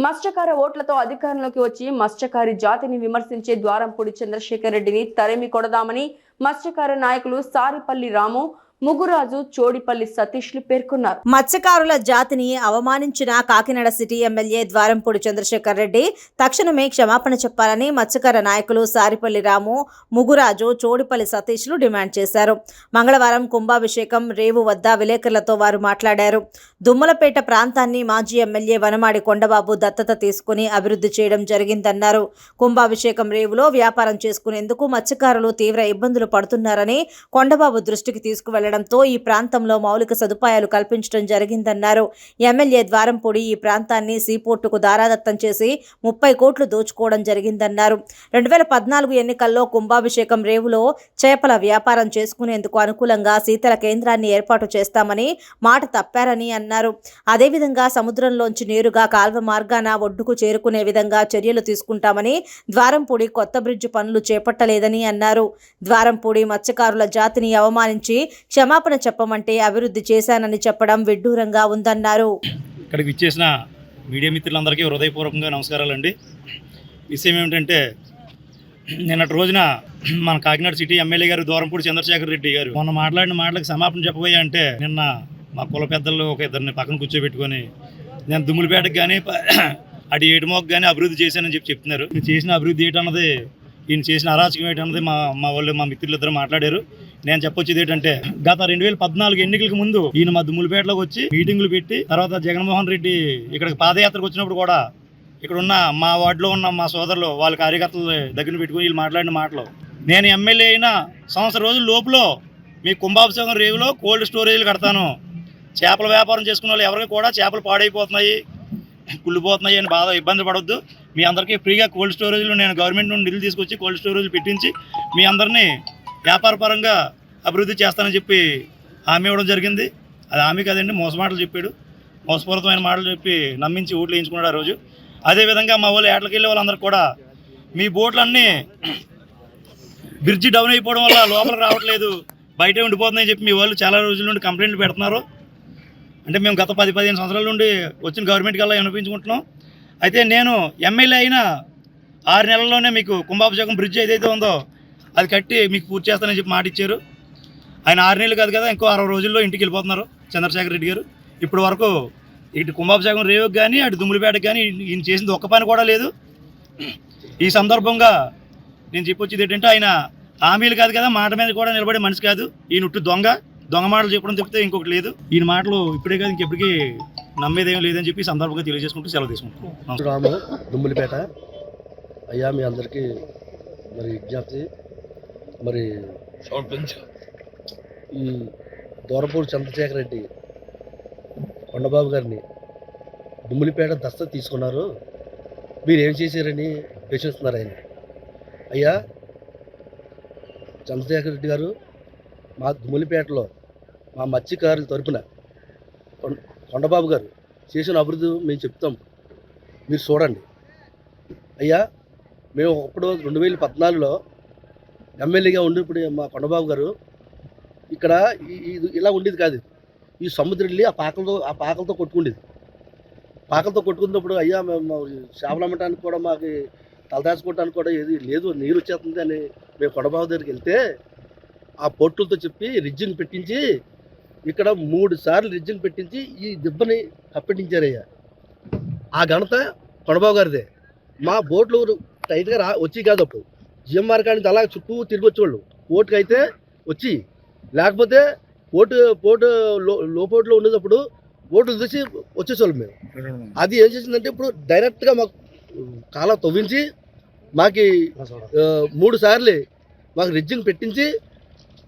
మత్స్యకార ఓట్లతో అధికారంలోకి వచ్చి మత్స్యకారి జాతిని విమర్శించే ద్వారంపూడి చంద్రశేఖర్ రెడ్డిని తరిమి కొడదామని మత్స్యకార నాయకులు సారిపల్లి రాము ముగురాజు చోడిపల్లి సతీష్లు పేర్కొన్నారు. మత్స్యకారుల జాతిని అవమానించిన కాకినాడ సిటీ ఎమ్మెల్యే ద్వారంపూడి చంద్రశేఖర్ రెడ్డి తక్షణమే క్షమాపణ చెప్పాలని మత్స్యకార నాయకులు సారిపల్లి రాము ముగురాజు చోడిపల్లి సతీష్లు డిమాండ్ చేశారు. మంగళవారం కుంభాభిషేకం రేవు వద్ద విలేకరులతో వారు మాట్లాడారు. దుమ్మలపేట ప్రాంతాన్ని మాజీ ఎమ్మెల్యే వనమాడి కొండబాబు దత్తత తీసుకుని అభివృద్ధి చేయడం జరిగిందన్నారు. కుంభాభిషేకం రేవులో వ్యాపారం చేసుకునేందుకు మత్స్యకారులు తీవ్ర ఇబ్బందులు పడుతున్నారని కొండబాబు దృష్టికి తీసుకువెళ్ళడంతో ఈ ప్రాంతంలో మౌలిక సదుపాయాలు కల్పించడం జరిగిందన్నారు. ఎమ్మెల్యే ద్వారంపూడి ఈ ప్రాంతాన్ని సీపోర్టుకు దారాదత్తం చేసి ముప్పై కోట్లు దోచుకోవడం జరిగిందన్నారు. రెండు వేల పద్నాలుగు ఎన్నికల్లో కుంభాభిషేకం రేవులో చేపల వ్యాపారం చేసుకునేందుకు అనుకూలంగా శీతల కేంద్రాన్ని ఏర్పాటు చేస్తామని మాట తప్పారని అన్నారు. అదేవిధంగా సముద్రంలోంచి నేరుగా కాల్వ మార్గాన ఒడ్డుకు చేరుకునే విధంగా చర్యలు తీసుకుంటామని ద్వారంపూడి కొత్త బ్రిడ్జ్ పనులు చేపట్టలేదని అన్నారు. ద్వారంపూడి మత్స్యకారుల జాతిని అవమానించి క్షమాపణ చెప్పమంటే అభివృద్ధి చేశానని చెప్పడం విడ్డూరంగా ఉందన్నారు. ఇక్కడికి విచ్చేసిన మీడియా మిత్రులందరికీ హృదయపూర్వకంగా నమస్కారాలండి. విషయం ఏమిటంటే నిన్నటి రోజున మన కాకినాడ సిటీ ఎమ్మెల్యే గారు దూరంపూడి చంద్రశేఖర్ రెడ్డి గారు మొన్న మాట్లాడిన మాటలకు సమాపణ చెప్పబోయా అంటే నిన్న మా కుల పెద్దలు ఒక ఇద్దరిని పక్కన కూర్చోబెట్టుకొని నేను దుమ్ములపేటకు కానీ అటు ఏటుమోకు కానీ అభివృద్ధి చేశానని చెప్పి చెప్తున్నారు. చేసిన అభివృద్ధి ఏంటన్నది ఈయన చేసిన అరాచకం ఏంటన్నది మా మా వాళ్ళు మా మిత్రులు ఇద్దరు మాట్లాడారు. నేను చెప్పొచ్చేది ఏంటంటే గత రెండు వేల పద్నాలుగు ఎన్నికలకు ముందు ఈయన మా దుమ్ములపేటలోకి వచ్చి మీటింగులు పెట్టి తర్వాత జగన్మోహన్ రెడ్డి ఇక్కడికి పాదయాత్రకు వచ్చినప్పుడు కూడా ఇక్కడ ఉన్న మా వార్డులో ఉన్న మా సోదరులు వాళ్ళ కార్యకర్తలు దగ్గర పెట్టుకుని వీళ్ళు మాట్లాడిన మాటలు. నేను ఎమ్మెల్యే అయిన సంవత్సరం రోజుల లోపల మీ కుంభాభిషేకం రేవులో కోల్డ్ స్టోరేజ్లు కడతాను. చేపల వ్యాపారం చేసుకున్న వాళ్ళు ఎవరికి కూడా చేపలు పాడైపోతున్నాయి కుళ్ళిపోతున్నాయి అని బాధ ఇబ్బంది పడవద్దు మీ అందరికీ ఫ్రీగా కోల్డ్ స్టోరేజ్లు నేను గవర్నమెంట్ నుండి నిధులు తీసుకొచ్చి కోల్డ్ స్టోరేజ్లు పెట్టించి మీ అందరినీ వ్యాపారపరంగా అభివృద్ధి చేస్తానని చెప్పి హామీ ఇవ్వడం జరిగింది. అది హామీ కదండి మోస మాటలు చెప్పాడు. మోసపూరితమైన మాటలు చెప్పి నమ్మించి ఓట్లు వేయించుకున్నాడు ఆ రోజు. అదేవిధంగా మా వాళ్ళు ఏటలకు వెళ్ళే వాళ్ళందరూ కూడా మీ బోట్లన్నీ బ్రిడ్జి డౌన్ అయిపోవడం వల్ల లోపలికి రావట్లేదు బయటే ఉండిపోతుందని చెప్పి మీ వాళ్ళు చాలా రోజుల నుండి కంప్లైంట్లు పెడుతున్నారు. అంటే మేము గత పది పదిహేను సంవత్సరాల నుండి వచ్చిన గవర్నమెంట్ కల్లా వినిపించుకుంటున్నాం అయితే నేను ఎమ్మెల్యే అయిన ఆరు నెలల్లోనే మీకు కుంభాభిషేకం బ్రిడ్జ్ ఏదైతే ఉందో అది కట్టి మీకు పూర్తి చేస్తానని చెప్పి మాట ఇచ్చారు. ఆయన ఆరు నెలలు కాదు కదా ఇంకో అరవై రోజుల్లో ఇంటికి వెళ్ళిపోతున్నారు చంద్రశేఖర్ రెడ్డి గారు. ఇప్పటి వరకు ఇటు కుంభాభిషేకం రేవుకి కానీ అటు దుమ్ములపేటకు కానీ ఈయన చేసింది ఒక్క పని కూడా లేదు. ఈ సందర్భంగా నేను చెప్పొచ్చేది ఏంటంటే ఆయన హామీలు కాదు కదా మాట మీద కూడా నిలబడే మనిషి కాదు. ఈయన ఉట్టు దొంగ. దొంగ మాటలు చెప్పడం తప్పితే ఇంకొకటి లేదు. ఈయన మాటలు ఇప్పుడే కాదు ఇంకెప్పటికీ నమ్మేదేం లేదని చెప్పి సందర్భంగా తెలియజేసుకుంటూ సెలవు తీసుకుంటాం రాము దుమ్ములపేట. అయ్యా మీ అందరికీ మరి విజ్ఞప్తి. మరి ఈ దూరపూడి చంద్రశేఖర్ రెడ్డి కొండబాబు గారిని దుమ్ములపేట దస్త తీసుకున్నారు. మీరు ఏం చేశారని ప్రశ్నిస్తున్నారు ఆయన. అయ్యా చంద్రశేఖర్ రెడ్డి గారు మా దుమ్ములపేటలో మా మత్స్యకారుల తరపున కొండబాబు గారు చేసిన అభివృద్ధి మేము చెప్తాం. మీరు చూడండి. అయ్యా మేము అప్పుడు రెండు వేల పద్నాలుగులో ఎమ్మెల్యేగా ఉండినప్పుడు మా కొండబాబు గారు ఇక్కడ ఇది ఇలా ఉండేది కాదు. ఈ సముద్రం వెళ్ళి ఆ పాకలతో ఆ పాకలతో కొట్టుకుండేది. పాకలతో కొట్టుకున్నప్పుడు అయ్యా మేము చేపలు అమ్మటానికి కూడా మాకు తలదాచుకోవడానికి కూడా ఏది లేదు నీరు వచ్చేస్తుంది అని మేము కొండబాబు దగ్గరికి వెళ్తే ఆ పొట్టులతో చెప్పి రిజ్జిని పెట్టించి ఇక్కడ మూడు సార్లు రిజ్జిని పెట్టించి ఈ దెబ్బని కప్పెట్టించారయ్యా. ఆ ఘనత కొండబాబు గారిదే. మా బోట్లు టైట్గా రా వచ్చి కాదు అప్పుడు. జిఎం కాడి నుంచి అలా చుట్టూ తిరిగి వచ్చేవాళ్ళు. ఓటుకు అయితే వచ్చి లేకపోతే ఓటు పోటు లోపోట్లో ఉండేటప్పుడు ఓటు చూసి వచ్చేసేవాళ్ళు మేము. అది ఏం చేసిందంటే ఇప్పుడు డైరెక్ట్గా మాకు కాలం తవ్వించి మాకి మూడు సార్లు మాకు రిజ్జింగ్ పెట్టించి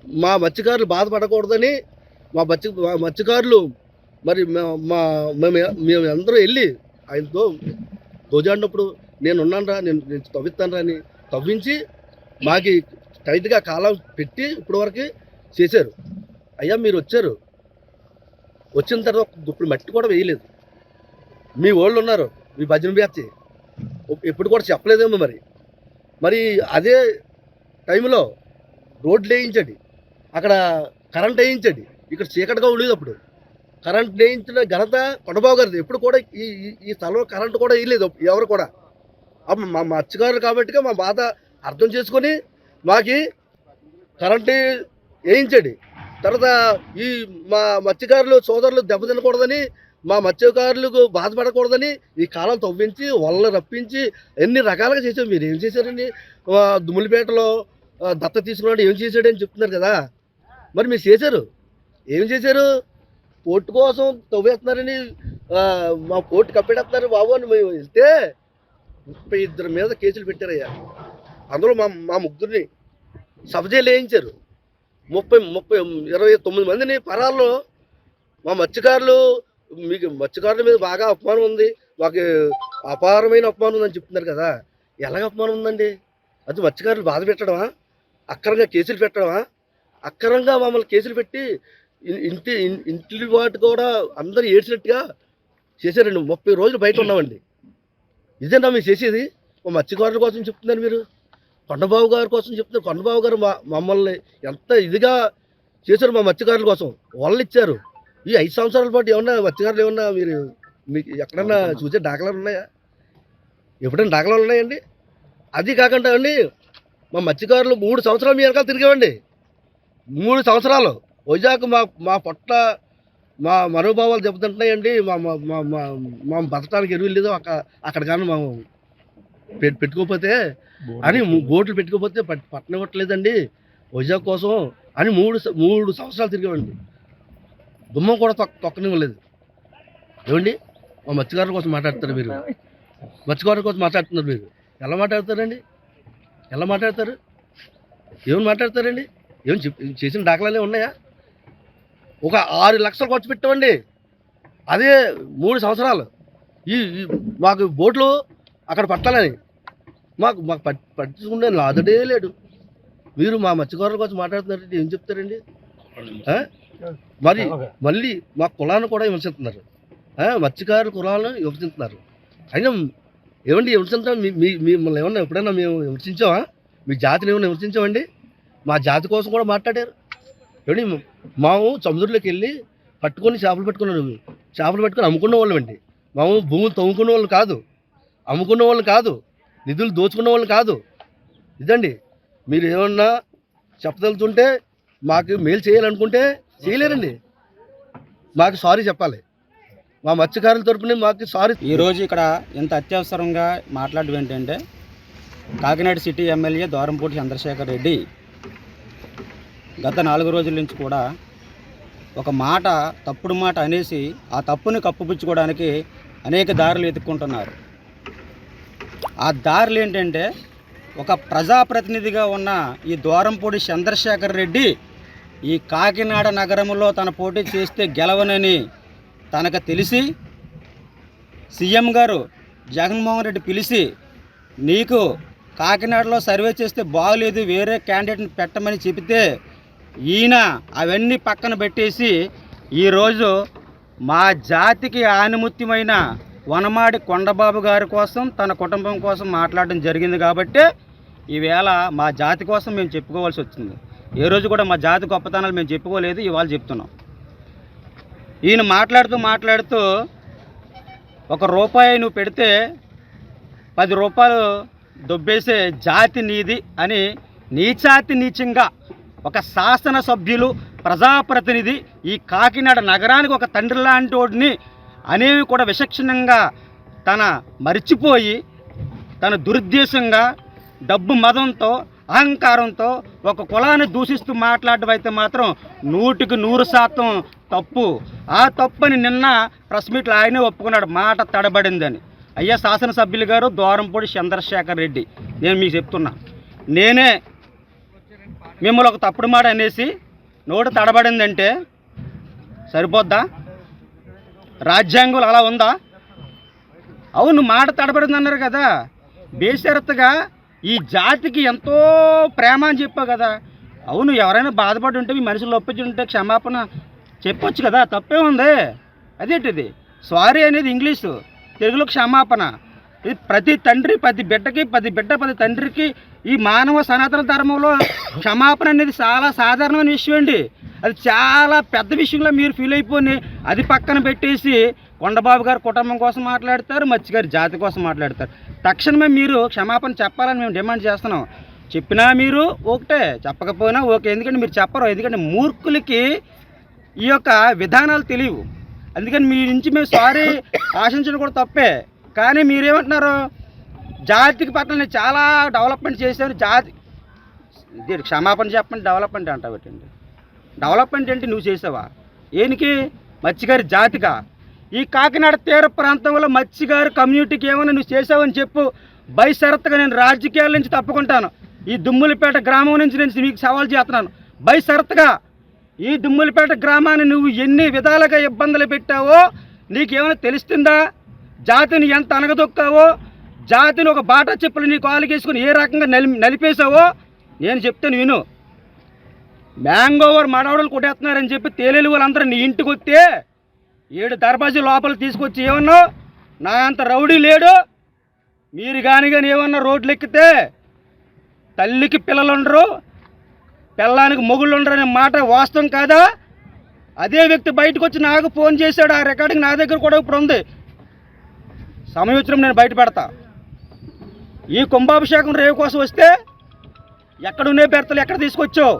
మా మత్స్యకారులు బాధపడకూడదని మా మత్స్య మా మత్స్యకారులు మరి మా- మా మేము మేము అందరూ వెళ్ళి ఆయనతో దోజాడినప్పుడు నేను ఉన్నానరా నేను నేను తవ్విస్తాను అని తవ్వించి మాకి టైట్గా కాలం పెట్టి ఇప్పటివరకు చేశారు. అయ్యా మీరు వచ్చారు. వచ్చిన తర్వాత ఇప్పుడు మట్టి కూడా వేయలేదు. మీ వాళ్ళు ఉన్నారు మీ భజన బ్యాచ్ ఎప్పుడు కూడా చెప్పలేదేమో మరి. మరి అదే టైంలో రోడ్లు వేయించండి. అక్కడ కరెంట్ వేయించండి. ఇక్కడ చీకటిగా ఉండేది అప్పుడు. కరెంట్ వేయించిన ఘనత కొండబాబు గారిది. ఎప్పుడు కూడా ఈ ఈ- స్థలంలో కరెంట్ కూడా వేయలేదు ఎవరు కూడా. అప్పుడు మా మత్స్యకారులు కాబట్టి మా బాధ అర్థం చేసుకొని మాకి కరెంటు వేయించండి. తర్వాత ఈ మా మత్స్యకారులు సోదరులు దెబ్బతినకూడదని మా మత్స్యకారులకు బాధపడకూడదని ఈ కాలం తవ్వించి వలలు రప్పించి ఎన్ని రకాలుగా చేసాం మీరు? ఏం చేశారండి? దుమ్ములపేటలో దత్త తీసుకున్నాడు ఏం చేశాడని చెప్తున్నారు కదా. మరి మీరు చేశారు? ఏం చేశారు? పోర్టు కోసం తవ్వేస్తున్నారని మా పోర్టు కప్పెడేస్తున్నారు బాబు అని మేము వెళ్తే ముప్పై ఇద్దరి మీద కేసులు పెట్టారయ్యా. అందులో మా మా ముగ్గురిని సబ్జైలు వేయించారు. ముప్పై ముప్పై ఇరవై తొమ్మిది మందిని పరాల్లో మా మత్స్యకారులు మీకు మత్స్యకారుల మీద బాగా అపమానం ఉంది. మాకు అపారమైన అపమానం ఉందని చెప్తున్నారు కదా. ఎలాగ అపమానం ఉందండి? అది మత్స్యకారులు బాధ పెట్టడమా? అక్రంగా కేసులు పెట్టడమా? అక్రంగా మమ్మల్ని కేసులు పెట్టి ఇంటి ఇంటి వాటి కూడా అందరూ ఏడ్చినట్టుగా చేశారండి. ముప్పై రోజులు బయట ఉన్నామండి. ఇదేనా మీరు చేసేది? మా మత్స్యకారుల కోసం చెప్తున్నారు మీరు. కొండబాబు గారి కోసం చెప్తున్నారు కొండబాబు గారు మా మమ్మల్ని ఎంత ఇదిగా చేశారు మా మత్స్యకారుల కోసం. వాళ్ళు ఇచ్చారు ఈ ఐదు సంవత్సరాల పాటు ఏమన్నా మత్స్యకారులు ఏమన్నా మీరు మీకు ఎక్కడన్నా చూసే దాఖలాలు ఉన్నాయా? ఎప్పుడైనా దాఖలాలు ఉన్నాయండి? అది కాకుండా అండి మా మత్స్యకారులు మూడు సంవత్సరాలు మీ వెనకాల తిరిగామండి. మూడు సంవత్సరాలు. వైజాగ్ మా మా పొట్ట మా మనోభావాలు దెబ్బతింటున్నాయండి. మా మా మా మా మా బతకడానికి ఎరువు లేదు. అక్కడ అక్కడ కానీ మేము పెట్- పెట్టుకోకపోతే అని బోట్లు పెట్టుకోకపోతే పట్- పట్టణం ఇవ్వట్లేదండి వైజాగ్ కోసం అని మూడు మూడు సంవత్సరాలు తిరిగామండి. దుమ్మం కూడా తొక్క తొక్కనివ్వలేదు. ఏమండి? మా మత్స్యకారుల కోసం మాట్లాడతారు మీరు. మత్స్యకారుల కోసం మాట్లాడుతున్నారు మీరు. ఎలా మాట్లాడతారండి? ఎలా మాట్లాడతారు? ఏమని మాట్లాడతారండి? ఏం చేసిన దాఖలాలే ఉన్నాయా? ఒక ఆరు లక్షలు ఖర్చు పెట్టామండి. అదే మూడు సంవత్సరాలు. ఈ- మాకు బోట్లు అక్కడ పట్టాలని. మాకు మాకు పట్ పట్టించుకునే లాదడే లేడు. మీరు మా మత్స్యకారుల కోసం మాట్లాడుతున్నారంటే ఏం చెప్తారండి? మరి మళ్ళీ మా కులాన్ని కూడా విమర్శిస్తున్నారు? మత్స్యకారుల కులాలను విమర్శిస్తున్నారు. అయినా ఏమండి విమర్శించడం? మీ మీ మిమ్మల్ని ఏమన్నా ఎప్పుడైనా మేము విమర్శించామా? మీ జాతిని ఏమైనా విమర్శించామండి? మా జాతి కోసం కూడా మాట్లాడారు. ఏమండి మాము సముద్రంలోకి వెళ్ళి పట్టుకొని చేపలు పట్టుకున్నాడు చేపలు పట్టుకొని అమ్ముకున్న వాళ్ళం అండి మాము భూములు తవ్వుకున్న వాళ్ళు కాదు. అమ్ముకున్న వాళ్ళు కాదు. నిధులు దోచుకున్న వాళ్ళు కాదు. ఇదండి. మీరు ఏమన్నా చెప్పదలుచుంటే మాకు మేలు చేయాలనుకుంటే చేయలేరండి. మాకు సారీ చెప్పాలి. మా మత్స్యకారుల తరపున మాకు సారీ ఈరోజు ఇక్కడ ఇంత అత్యవసరంగా మాట్లాడడం ఏంటంటే కాకినాడ సిటీ ఎమ్మెల్యే దూరంపూడి చంద్రశేఖర్ రెడ్డి గత నాలుగు రోజుల నుంచి కూడా ఒక మాట తప్పుడు మాట అనేసి ఆ తప్పుని కప్పుపుచ్చుకోవడానికి అనేక దారులు వెతుక్కుంటున్నారు ఆ దారులు ఏంటంటే ఒక ప్రజాప్రతినిధిగా ఉన్న ఈ దూరంపూడి చంద్రశేఖర్ రెడ్డి ఈ కాకినాడ నగరంలో తన పోటీ చేస్తే గెలవనని తనకు తెలిసి సీఎం గారు జగన్మోహన్ రెడ్డి పిలిచి నీకు కాకినాడలో సర్వే చేస్తే బాగలేదు వేరే క్యాండిడేట్ని పెట్టమని చెబితే ఈయన అవన్నీ పక్కన పెట్టేసి ఈరోజు మా జాతికి ఆనిముత్యమైన వనమాడి కొండబాబు గారి కోసం తన కుటుంబం కోసం మాట్లాడడం జరిగింది కాబట్టి ఈవేళ మా జాతి కోసం మేము చెప్పుకోవాల్సి వచ్చింది. ఏ రోజు కూడా మా జాతి గొప్పతనాలు మేము చెప్పుకోలేదు ఇవాళ చెప్తున్నాం. ఈయన మాట్లాడుతూ మాట్లాడుతూ ఒక రూపాయి నువ్వు పెడితే పది రూపాయలు దొబ్బేసే జాతి నీది అని నీచాతి నీచంగా ఒక శాసన సభ్యులు ప్రజాప్రతినిధి ఈ కాకినాడ నగరానికి ఒక తండ్రి లాంటి వాడిని అనేవి కూడా విచక్షణంగా తన మరిచిపోయి తన దురుద్దేశంగా డబ్బు మదంతో అహంకారంతో ఒక కులాన్ని దూషిస్తూ మాట్లాడడం అయితే మాత్రం నూటికి నూరు శాతం తప్పు. ఆ తప్పుని నిన్న ప్రెస్ మీట్లో ఆయనే ఒప్పుకున్నాడు మాట తడబడిందని. అయ్యా శాసనసభ్యులు గారు దూరంపూడి చంద్రశేఖర్ రెడ్డి నేను మీకు చెప్తున్నా. నేనే మిమ్మల్ని ఒక తప్పుడు మాట అనేసి నోటు తడబడిందంటే సరిపోద్దా? రాజ్యాంగం అలా ఉందా? అవును మాట తడబడింది అన్నారు కదా. బేషరత్తుగా ఈ జాతికి ఎంతో ప్రేమ అని చెప్పావు కదా. అవును ఎవరైనా బాధపడి ఉంటే మీ మనుషులు ఒప్పించి ఉంటే క్షమాపణ చెప్పొచ్చు కదా. తప్పే ఉంది. అదేంటిది? సారీ అనేది ఇంగ్లీషు. తెలుగులో క్షమాపణ. ఇది ప్రతి తండ్రి ప్రతి బిడ్డకి ప్రతి బిడ్డ ప్రతి తండ్రికి ఈ మానవ సనాతన ధర్మంలో క్షమాపణ అనేది చాలా సాధారణమైన విషయం అండి. అది చాలా పెద్ద విషయంలో మీరు ఫీల్ అయిపోయి అది పక్కన పెట్టేసి కొండబాబు గారు కుటుంబం కోసం మాట్లాడతారు మత్స్య గారి జాతి కోసం మాట్లాడతారు. తక్షణమే మీరు క్షమాపణ చెప్పాలని మేము డిమాండ్ చేస్తున్నాం. చెప్పినా మీరు ఒకటే చెప్పకపోయినా ఓకే. ఎందుకంటే మీరు చెప్పరు. ఎందుకంటే మూర్ఖులకి ఈ యొక్క విధానాలు తెలియవు. అందుకని మీ నుంచి మేము సారీ ఆశించడం కూడా తప్పే. కానీ మీరేమంటున్నారు? జాతికి పట్ల నేను చాలా డెవలప్మెంట్ చేశాను జాతి క్షమాపణ చెప్పండి డెవలప్మెంట్ అంటావు పెట్టండి డెవలప్మెంట్ ఏంటి నువ్వు చేసావా? ఏనికి? మత్స్యగారి జాతిగా ఈ కాకినాడ తీర ప్రాంతంలో మత్స్యగారి కమ్యూనిటీకి ఏమైనా నువ్వు చేసావని చెప్పు. బైసరత్తుగా నేను రాజకీయాల నుంచి తప్పుకుంటాను. ఈ దుమ్ములపేట గ్రామం నుంచి నేను మీకు సవాల్ చేస్తున్నాను. బైసరత్తుగా ఈ దుమ్ములపేట గ్రామాన్ని నువ్వు ఎన్ని విధాలుగా ఇబ్బందులు పెట్టావో నీకేమైనా తెలుస్తుందా? జాతిని ఎంత అనగదొక్కావో జాతిని ఒక బాటా చెప్పులు నీ కాలుకేసుకుని ఏ రకంగా నలి నలిపేశావో? నేను చెప్తాను విను. మ్యాంగోవర్ మడవడలు కొట్టేస్తున్నారని చెప్పి తేలేలు వాళ్ళందరూ నీ ఇంటికి వస్తే ఏడు దర్బాజీ లోపల తీసుకొచ్చి ఏమన్నా నా అంత రౌడీ లేడు? మీరు కానీ కానీ ఏమన్నా రోడ్లు ఎక్కితే తల్లికి పిల్లలు ఉండరు పిల్లానికి మొగుళ్ళు ఉండరు అనే మాట వాస్తవం కాదా? అదే వ్యక్తి బయటకు వచ్చి నాకు ఫోన్ చేశాడు ఆ రికార్డింగ్ నా దగ్గర కూడా ఇప్పుడు ఉంది. సమయం వచ్చినప్పుడు నేను బయట పెడతా. ఈ కుంభాభిషేకం రేవు కోసం వస్తే ఎక్కడున్నే బెర్తలు ఎక్కడ తీసుకొచ్చావు?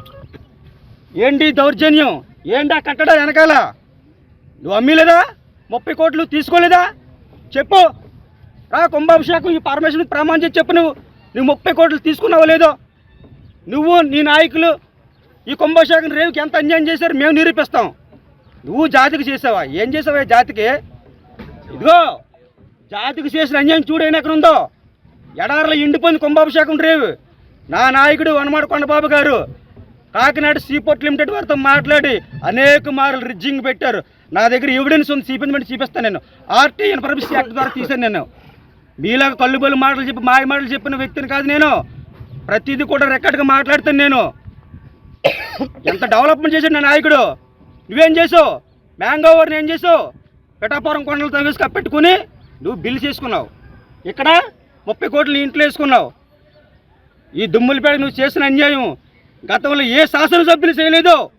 ఏంటి దౌర్జన్యం? ఏంటా కట్టడా వెనకాల? నువ్వు అమ్మిలేదా? ముప్పై కోట్లు తీసుకోలేదా? చెప్పు. రా కుంభాభిషేకం ఈ పరమేశ్వరుని ప్రమాణం చేసి చెప్పు నువ్వు. నువ్వు ముప్పై కోట్లు తీసుకున్నావో లేదో? నువ్వు నీ నాయకులు ఈ కుంభాభిషేకం రేవుకి ఎంత అన్యాయం చేశారు మేము నిరూపిస్తాం. నువ్వు జాతికి చేసావా? ఏం చేసావా జాతికి? ఇదిగో జాతికి చేసిన అన్యాయం చూడైన ఎక్కడ ఉందో. ఎడారిలో ఎండిపోయింది కుంభాభిషేకం రేవు. నా నాయకుడు వనమాడ కొండబాబు గారు. కాకినాడ సీపోర్ట్ లిమిటెడ్ వారితో మాట్లాడి అనేక మార్లు రిజ్జింగ్ పెట్టారు. నా దగ్గర ఎవిడెన్స్ ఉంది చూపించమని చూపిస్తాను నేను. ఆర్టీ ఇన్ఫర్మేషన్ యాక్ట్ ద్వారా తీశాను నేను. మీలాగా కళ్ళుబోలు మాటలు చెప్పి మాయ మాటలు చెప్పిన వ్యక్తిని కాదు నేను. ప్రతిదీ కూడా రికార్డ్గా మాట్లాడుతాను నేను. ఎంత డెవలప్మెంట్ చేశాడు నా నాయకుడు? నువ్వేం చేసావు? మ్యాంగోవర్ని ఏం చేసావు? పిఠాపురం కొండలు తవ్వేసి కప్పెట్టుకుని నువ్వు బిల్లు చేసుకున్నావు. ఇక్కడ ముప్పై కోట్లు ఇంట్లో వేసుకున్నావు. ఈ దుమ్ములపేట నువ్వు చేసిన అన్యాయం గతంలో ఏ శాసనసభ్యులు చేయలేదు?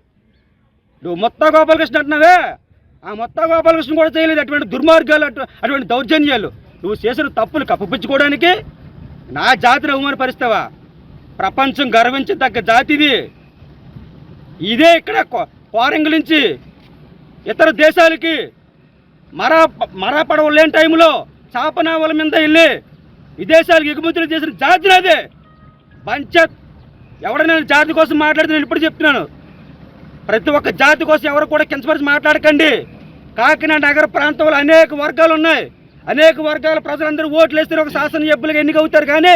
నువ్వు మొత్తం గోపాలకృష్ణ అంటున్నావే? ఆ మొత్తం గోపాలకృష్ణ కూడా చేయలేదు. అటువంటి దుర్మార్గాలు అటు అటువంటి దౌర్జన్యాలు. నువ్వు చేసిన తప్పులు కప్పిపుచ్చుకోవడానికి నా జాతిని అవమానపరుస్తావా? ప్రపంచం గర్వించదగ్గ జాతిది ఇదే. ఇక్కడ కో- నుంచి ఇతర దేశాలకి మరా మరా పడవలు లేని టైంలో చాపనావల మీద వెళ్ళి విదేశాలకు ఎగుమతులు చేసిన జాతి అదే పంచ ఎవడైనా జాతి కోసం మాట్లాడితే నేను ఇప్పుడు చెప్తున్నాను. ప్రతి ఒక్క జాతి కోసం ఎవరు కూడా కించపరిచి మాట్లాడకండి. కాకినాడ నగర ప్రాంతంలో అనేక వర్గాలు ఉన్నాయి. అనేక వర్గాల ప్రజలందరూ ఓట్లు వేస్తే ఒక శాసన సభ్యులుగా ఎన్నికవుతారు కానీ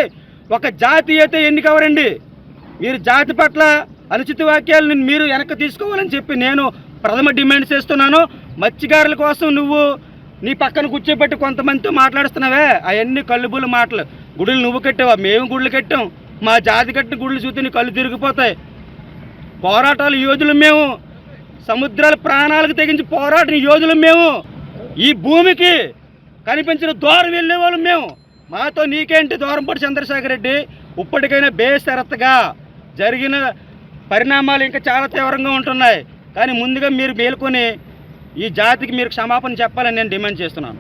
ఒక జాతి అయితే ఎన్నికవరండి మీరు జాతి పట్ల అనుచిత వాక్యాలను మీరు వెనక్కి తీసుకోవాలని చెప్పి నేను ప్రథమ డిమాండ్ చేస్తున్నాను. మత్స్యకారుల కోసం నువ్వు నీ పక్కన కూర్చోబెట్టి కొంతమందితో మాట్లాడుతున్నావే. అవన్నీ కళ్ళుబులు మాటలు. గుడులు నువ్వు కట్టావా? మేము గుడులు కట్టాం. మా జాతి కట్టిన గుడులు చూస్తే నీ కళ్ళు తిరిగిపోతాయి. పోరాటాలు యోధులు మేము. సముద్రాల ప్రాణాలకు తెగించి పోరాడిన యోధులు మేము. ఈ భూమికి కనిపించిన దూరం వెళ్ళేవాళ్ళం మేము. మాతో నీకేంటి దూరంపాటి చంద్రశేఖర్ రెడ్డి? ఇప్పటికైనా బేసరత్గా జరిగిన పరిణామాలు ఇంకా చాలా తీవ్రంగా ఉంటున్నాయి. కానీ ముందుగా మీరు మేల్కొని ఈ జాతికి మీరు క్షమాపణ చెప్పాలని నేను డిమాండ్ చేస్తున్నాను.